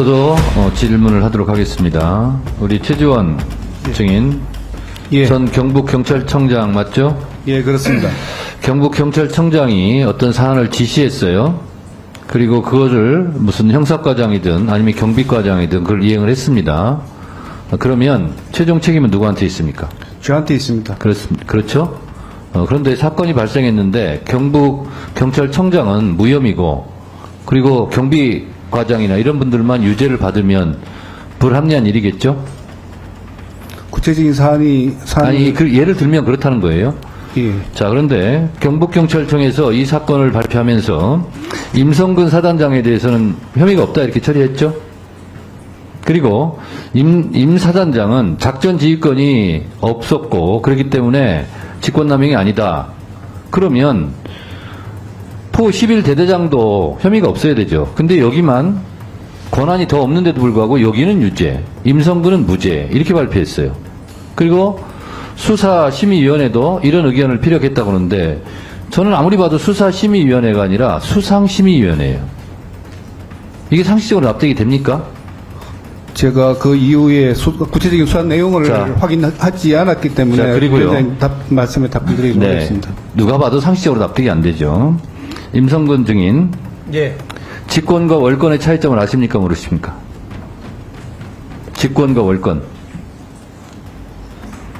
저도 어, 질문을 하도록 하겠습니다. 우리 최지원 증인, 예, 전 경북 경찰청장 맞죠? 예, 그렇습니다. 경북 경찰청장이 어떤 사안을 지시했어요. 그리고 그거를 무슨 형사과장이든 아니면 경비과장이든 그걸 이행을 했습니다. 어, 그러면 최종 책임은 누구한테 있습니까? 저한테 있습니다. 그렇습니다. 그렇죠? 어, 그런데 사건이 발생했는데 경북 경찰청장은 무혐의고 그리고 경비 과장이나 이런 분들만 유죄를 받으면 불합리한 일이겠죠? 구체적인 사안이 사안이 아니 그 예를 들면 그렇다는 거예요. 예, 자 그런데 경북경찰청에서 이 사건을 발표하면서 임성근 사단장에 대해서는 혐의가 없다 이렇게 처리했죠. 그리고 임, 임 사단장은 작전 지휘권이 없었고 그렇기 때문에 직권남용이 아니다. 그러면 포 11대대장도 혐의가 없어야 되죠. 근데 여기만 권한이 더 없는데도 불구하고 여기는 유죄, 임성근은 무죄 이렇게 발표했어요. 그리고 수사심의위원회도 이런 의견을 피력했다고 하는데 저는 아무리 봐도 수사심의위원회가 아니라 수상심의위원회예요. 이게 상식적으로 납득이 됩니까? 제가 그 이후에 수- 구체적인 수사 내용을 자. 확인하지 않았기 때문에 자, 그리고요. 답, 말씀에 답변드리지 못했습니다. 누가 봐도 상식적으로 납득이 안 되죠. 임성근 증인, 예. 직권과 월권의 차이점을 아십니까? 모르십니까? 직권과 월권.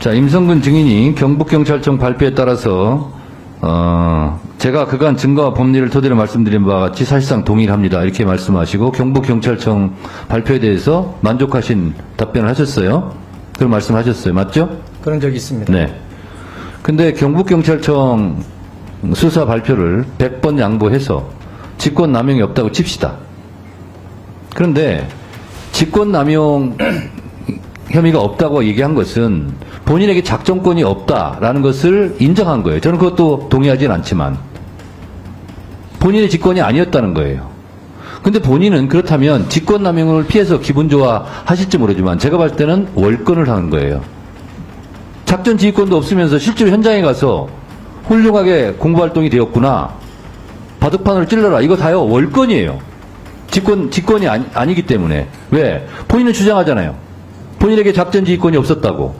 자, 임성근 증인이 경북경찰청 발표에 따라서, 어, 제가 그간 증거와 법리를 토대로 말씀드린 바와 같이 사실상 동일합니다. 이렇게 말씀하시고 경북경찰청 발표에 대해서 만족하신 답변을 하셨어요. 그런 말씀 하셨어요. 맞죠? 그런 적이 있습니다. 네. 근데 경북경찰청 수사 발표를 100번 양보해서 직권 남용이 없다고 칩시다. 그런데 직권 남용 혐의가 없다고 얘기한 것은 본인에게 작전권이 없다라는 것을 인정한 거예요. 저는 그것도 동의하진 않지만 본인의 직권이 아니었다는 거예요. 근데 본인은 그렇다면 직권남용을 피해서 기분 좋아 하실지 모르지만 제가 봤을 때는 월권을 하는 거예요. 작전 지휘권도 없으면서 실제로 현장에 가서 훌륭하게 공부활동이 되었구나. 바둑판을 찔러라. 이거 다요. 월권이에요. 직권, 직권이 아니, 아니기 때문에. 왜? 본인은 주장하잖아요. 본인에게 작전 지휘권이 없었다고.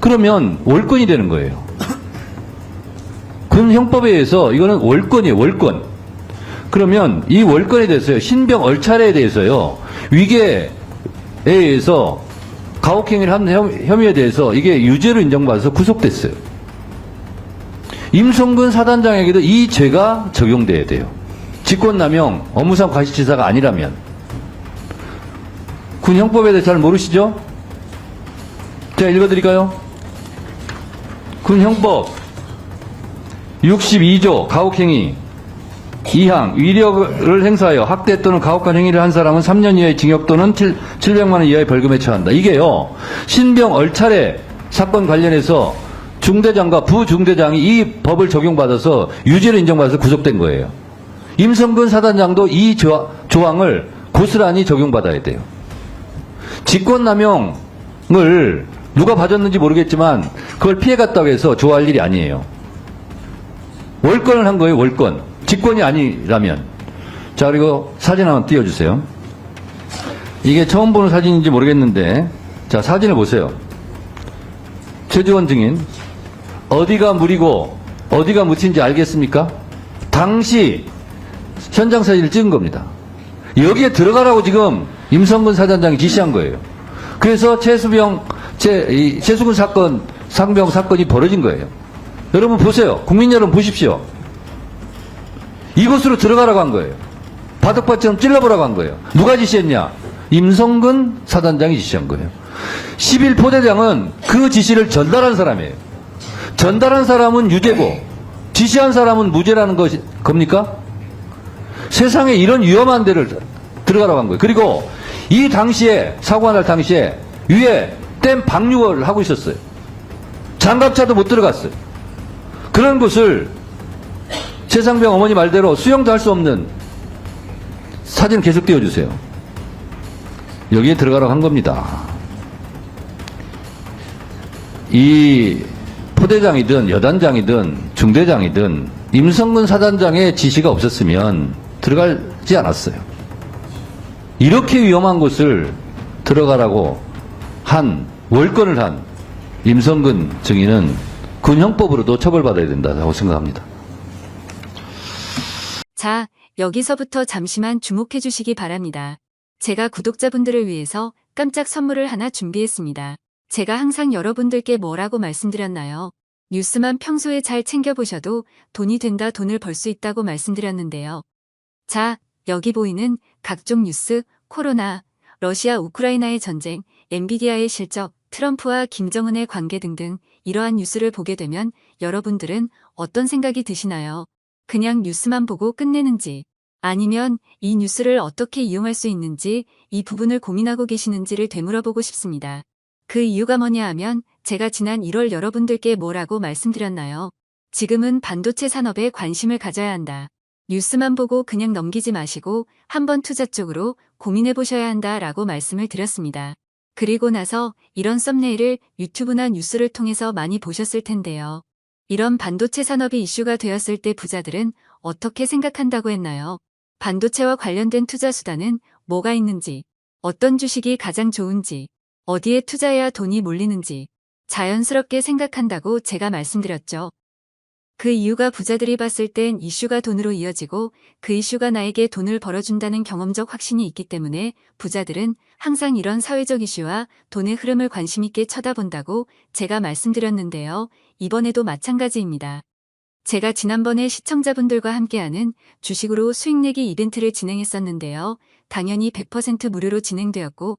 그러면 월권이 되는 거예요. 군 형법에 의해서 이거는 월권이에요. 월권. 그러면 이 월권에 대해서요. 신병 얼차례에 대해서요. 위계에 의해서 가혹행위를 한 혐- 혐의에 대해서 이게 유죄로 인정받아서 구속됐어요. 임성근 사단장에게도 이 죄가 적용돼야 돼요. 직권남용, 업무상 과실치사가 아니라면. 군 형법에 대해 잘 모르시죠? 제가 읽어드릴까요? 군 형법 62조 가혹행위 2항 위력을 행사하여 학대 또는 가혹한 행위를 한 사람은 3년 이하의 징역 또는 7, 700만 원 이하의 벌금에 처한다. 이게요. 신병 얼차례 사건 관련해서 중대장과 부중대장이 이 법을 적용받아서 유죄를 인정받아서 구속된 거예요. 임성근 사단장도 이 조항, 조항을 고스란히 적용받아야 돼요. 직권남용을 누가 봐줬는지 모르겠지만 그걸 피해갔다고 해서 좋아할 일이 아니에요. 월권을 한 거예요, 월권. 직권이 아니라면. 자, 그리고 사진 한번 띄워주세요. 이게 처음 보는 사진인지 모르겠는데, 자, 사진을 보세요. 최지원 증인, 어디가 물이고, 어디가 묻힌지 알겠습니까? 당시 현장 사진을 찍은 겁니다. 여기에 들어가라고 지금 임성근 사단장이 지시한 거예요. 그래서 최수병, 최, 이 최수근 사건, 상병 사건이 벌어진 거예요. 여러분 보세요. 국민 여러분 보십시오. 이곳으로 들어가라고 한 거예요. 바둑밭처럼 찔러보라고 한 거예요. 누가 지시했냐? 임성근 사단장이 지시한 거예요. 11포대장은 그 지시를 전달한 사람이에요. 전달한 사람은 유죄고, 지시한 사람은 무죄라는 것이, 겁니까? 세상에 이런 위험한 데를 들어가라고 한 거예요. 그리고 이 당시에, 사고가 날 당시에 위에 댐 방류를 하고 있었어요. 장갑차도 못 들어갔어요. 그런 곳을 최상병 어머니 말대로 수영도 할 수 없는 사진 계속 띄워주세요. 여기에 들어가라고 한 겁니다. 이 포대장이든 여단장이든 중대장이든 임성근 사단장의 지시가 없었으면 들어가지 않았어요. 이렇게 위험한 곳을 들어가라고 한 월권을 한 임성근 증인은 군형법으로도 처벌받아야 된다고 생각합니다. 자, 여기서부터 잠시만 주목해 주시기 바랍니다. 제가 구독자분들을 위해서 깜짝 선물을 하나 준비했습니다. 제가 항상 여러분들께 뭐라고 말씀드렸나요? 뉴스만 평소에 잘 챙겨보셔도 돈이 된다 돈을 벌 수 있다고 말씀드렸는데요. 자, 여기 보이는 각종 뉴스, 코로나, 러시아 우크라이나의 전쟁, 엔비디아의 실적, 트럼프와 김정은의 관계 등등 이러한 뉴스를 보게 되면 여러분들은 어떤 생각이 드시나요? 그냥 뉴스만 보고 끝내는지 아니면 이 뉴스를 어떻게 이용할 수 있는지 이 부분을 고민하고 계시는지를 되물어보고 싶습니다. 그 이유가 뭐냐 하면 제가 지난 1월 여러분들께 뭐라고 말씀드렸나요? 지금은 반도체 산업에 관심을 가져야 한다. 뉴스만 보고 그냥 넘기지 마시고 한번 투자 쪽으로 고민해 보셔야 한다 라고 말씀을 드렸습니다. 그리고 나서 이런 썸네일을 유튜브나 뉴스를 통해서 많이 보셨을 텐데요. 이런 반도체 산업이 이슈가 되었을 때 부자들은 어떻게 생각한다고 했나요? 반도체와 관련된 투자 수단은 뭐가 있는지, 어떤 주식이 가장 좋은지, 어디에 투자해야 돈이 몰리는지 자연스럽게 생각한다고 제가 말씀드렸죠. 그 이유가 부자들이 봤을 땐 이슈가 돈으로 이어지고 그 이슈가 나에게 돈을 벌어준다는 경험적 확신이 있기 때문에 부자들은 항상 이런 사회적 이슈와 돈의 흐름을 관심 있게 쳐다본다고 제가 말씀드렸는데요. 이번에도 마찬가지입니다. 제가 지난번에 시청자분들과 함께하는 주식으로 수익 내기 이벤트를 진행했었는데요. 당연히 100% 무료로 진행되었고,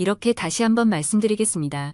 이렇게 다시 한번 말씀드리겠습니다.